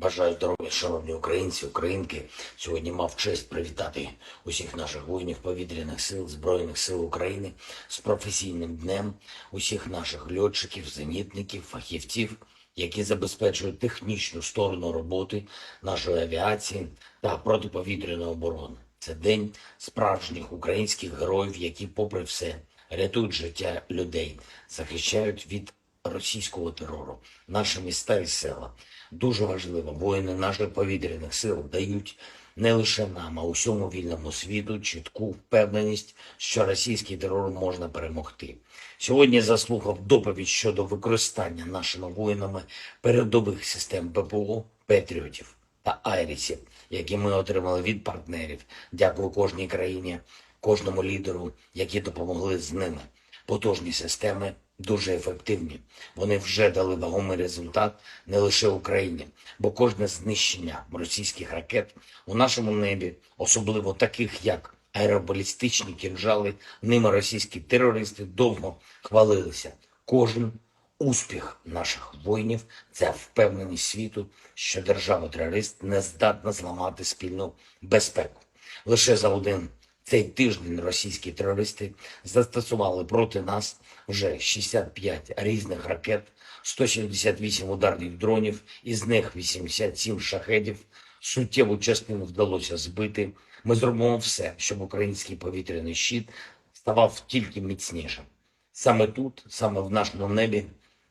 Бажаю здоров'я, шановні українці, українки. Сьогодні мав честь привітати усіх наших воїнів повітряних сил, Збройних сил України з професійним днем, усіх наших льотчиків, зенітників, фахівців, які забезпечують технічну сторону роботи нашої авіації та протиповітряної оборони. Це день справжніх українських героїв, які, попри все, рятують життя людей, захищають від російського терору наші міста і села. Дуже важливо, воїни наших повітряних сил дають не лише нам, а усьому вільному світу чітку впевненість, що російський терор можна перемогти. Сьогодні заслухав доповідь щодо використання нашими воїнами передових систем ППО, Петріотів та Айрісів, які ми отримали від партнерів. Дякую кожній країні, кожному лідеру, які допомогли з ними. Потужні системи дуже ефективні. Вони вже дали вагомий результат не лише Україні, бо кожне знищення російських ракет у нашому небі, особливо таких як аеробалістичні кінжали, ними російські терористи довго хвалилися. Кожен успіх наших воїнів це впевненість світу, що держава-терорист не здатна зламати спільну безпеку. Лише за один цей тиждень російські терористи застосували проти нас вже 65 різних ракет, 178 ударних дронів, із них 87 шахедів. Суттєву частину вдалося збити. Ми зробимо все, щоб український повітряний щит ставав тільки міцнішим. Саме тут, саме в нашому небі,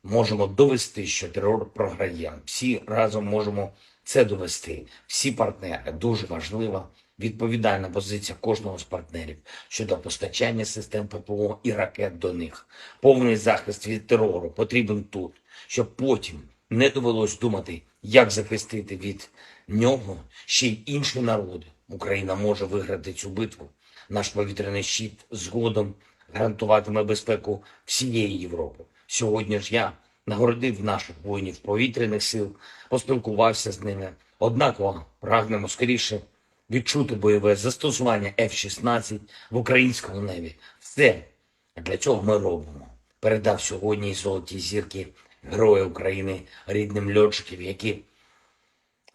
можемо довести, що терор програє. Всі разом можемо це довести. Всі партнери дуже важлива відповідальна позиція кожного з партнерів щодо постачання систем ППО і ракет до них. Повний захист від терору потрібен тут, щоб потім не довелось думати, як захистити від нього ще й інші народи. Україна може виграти цю битву. Наш повітряний щит згодом гарантуватиме безпеку всієї Європи. Сьогодні ж я нагородив наших воїнів повітряних сил, поспілкувався з ними. Однаково прагнемо скоріше відчути бойове застосування F-16 в українському небі. Все для цього ми робимо. Передав сьогодні золоті зірки Герої України рідним льотчиків, які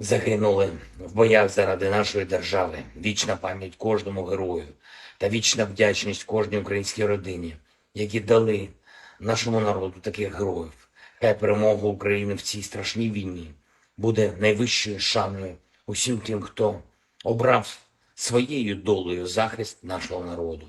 загинули в боях заради нашої держави. Вічна пам'ять кожному герою та вічна вдячність кожній українській родині, які дали нашому народу таких героїв. Хай перемога України в цій страшній війні буде найвищою шаною усім тим, хто обрав своєю долею захист нашого народу.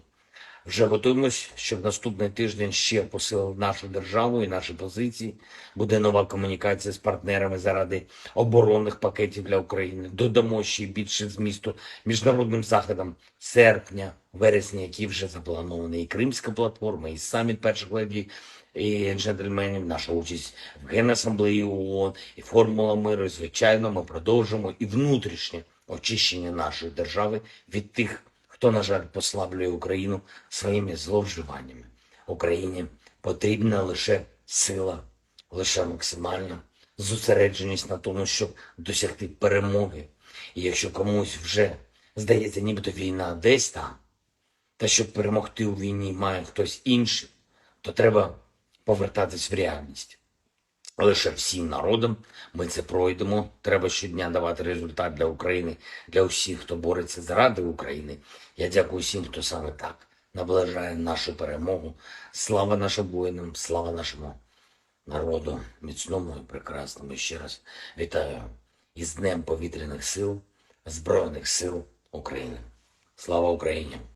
Вже готуємось, щоб наступний тиждень ще посилив нашу державу і наші позиції. Буде нова комунікація з партнерами заради оборонних пакетів для України. Додамо ще більше змісту міжнародним заходам серпня, вересня, які вже заплановані. І Кримська платформа, і саміт перших леді і джентльменів, наша участь в Генасамблеї ООН, і формула миру. Звичайно, ми продовжимо і внутрішнє очищення нашої держави від тих, хто, на жаль, послаблює Україну своїми зловживаннями. Україні потрібна лише сила, лише максимальна зосередженість на тому, щоб досягти перемоги. І якщо комусь вже здається, нібито війна десь там, та щоб перемогти у війні має хтось інший, то треба повертатись в реальність. Лише всім народам ми це пройдемо. Треба щодня давати результат для України, для усіх, хто бореться заради України. Я дякую всім, хто саме так наближає нашу перемогу. Слава нашим воїнам, слава нашому народу, міцному і прекрасному. Ще раз вітаю із Днем повітряних сил, Збройних сил України. Слава Україні!